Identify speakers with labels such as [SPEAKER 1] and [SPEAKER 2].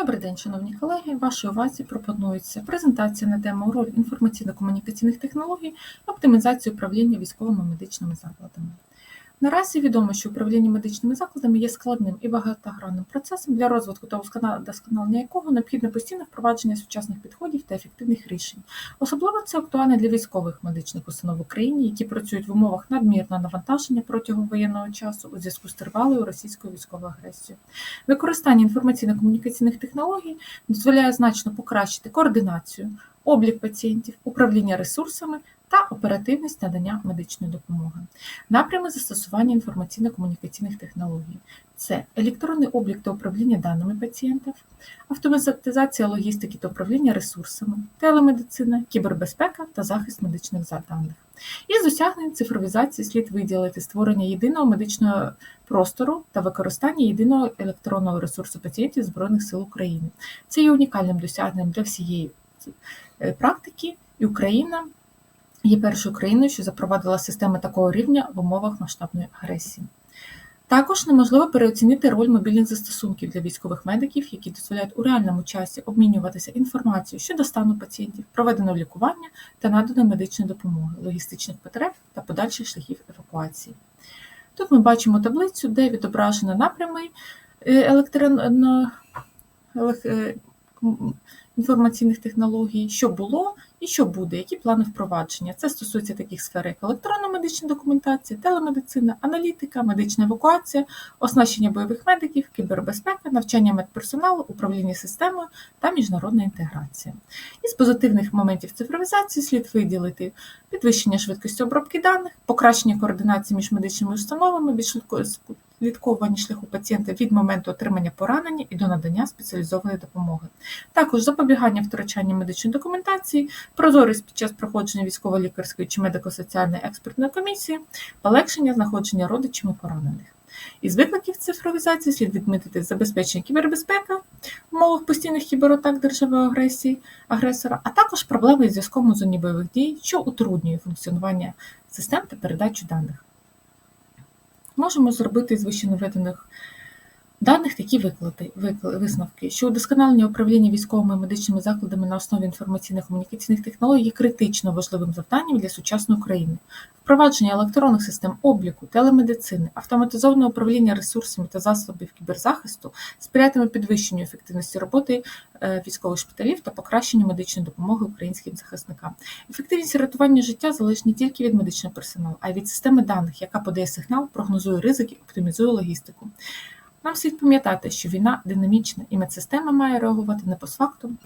[SPEAKER 1] Добрий день, шановні колеги. Вашій увазі пропонується презентація на тему роль інформаційно-комунікаційних технологій оптимізації управління військовими медичними закладами. Наразі відомо, що управління медичними закладами є складним і багатогранним процесом, для розвитку та удосконалення якого необхідне постійне впровадження сучасних підходів та ефективних рішень. Особливо це актуально для військових медичних установ в Україні, які працюють в умовах надмірного навантаження протягом воєнного часу у зв'язку з тривалою російською військовою агресією. Використання інформаційно-комунікаційних технологій дозволяє значно покращити координацію, облік пацієнтів, управління ресурсами та оперативність надання медичної допомоги. Напрями застосування інформаційно-комунікаційних технологій це електронний облік та управління даними пацієнтів, автоматизація логістики та управління ресурсами, телемедицина, кібербезпека та захист медичних даних. Із досягнень цифровізації слід виділити створення єдиного медичного простору та використання єдиного електронного ресурсу пацієнтів Збройних сил України. Це є унікальним досягненням для всієї е, практики, і Україна є першою країною, що запровадила системи такого рівня в умовах масштабної агресії. Також неможливо переоцінити роль мобільних застосунків для військових медиків, які дозволяють у реальному часі обмінюватися інформацією щодо стану пацієнтів, проведеного лікування та наданої медичної допомоги, логістичних потреб та подальших шляхів евакуації. Тут ми бачимо таблицю, де відображено напрями е, електронно е, інформаційних технологій, що було і що буде, які плани впровадження. Це стосується таких сфер, як електронна медична документація, телемедицина, аналітика, медична евакуація, оснащення бойових медиків, кібербезпека, навчання медперсоналу, управління системою та міжнародна інтеграція. Із позитивних моментів цифровізації слід виділити підвищення швидкості обробки даних, покращення координації між медичними установами, більш слідкування шляху пацієнта від моменту отримання поранення і до надання спеціалізованої допомоги. Також запобігання втрачання медичної документації, прозорість під час проходження військово-лікарської чи медико-соціальної експертної комісії, полегшення знаходження родичами поранених. Із викликів цифровізації слід відмітити забезпечення кібербезпеки в умовах постійних кібератак держави агресії агресора, а також проблеми зв'язком у зоні бойових дій, що утруднює функціонування систем та передачу даних. Можемо зробити з вище наведених даних такі виклади, висновки, що удосконалення управління військовими медичними закладами на основі інформаційно-комунікаційних технологій є критично важливим завданням для сучасної України. Впровадження електронних систем обліку, телемедицини, автоматизованого управління ресурсами та засобів кіберзахисту сприятиме підвищенню ефективності роботи е, військових шпиталів та покращенню медичної допомоги українським захисникам. Ефективність рятування життя залежить не тільки від медичного персоналу, а й від системи даних, яка подає сигнал, прогнозує ризики, оптимізує логістику. Нам слід пам'ятати, що війна динамічна і медсистема має реагувати не постфактум,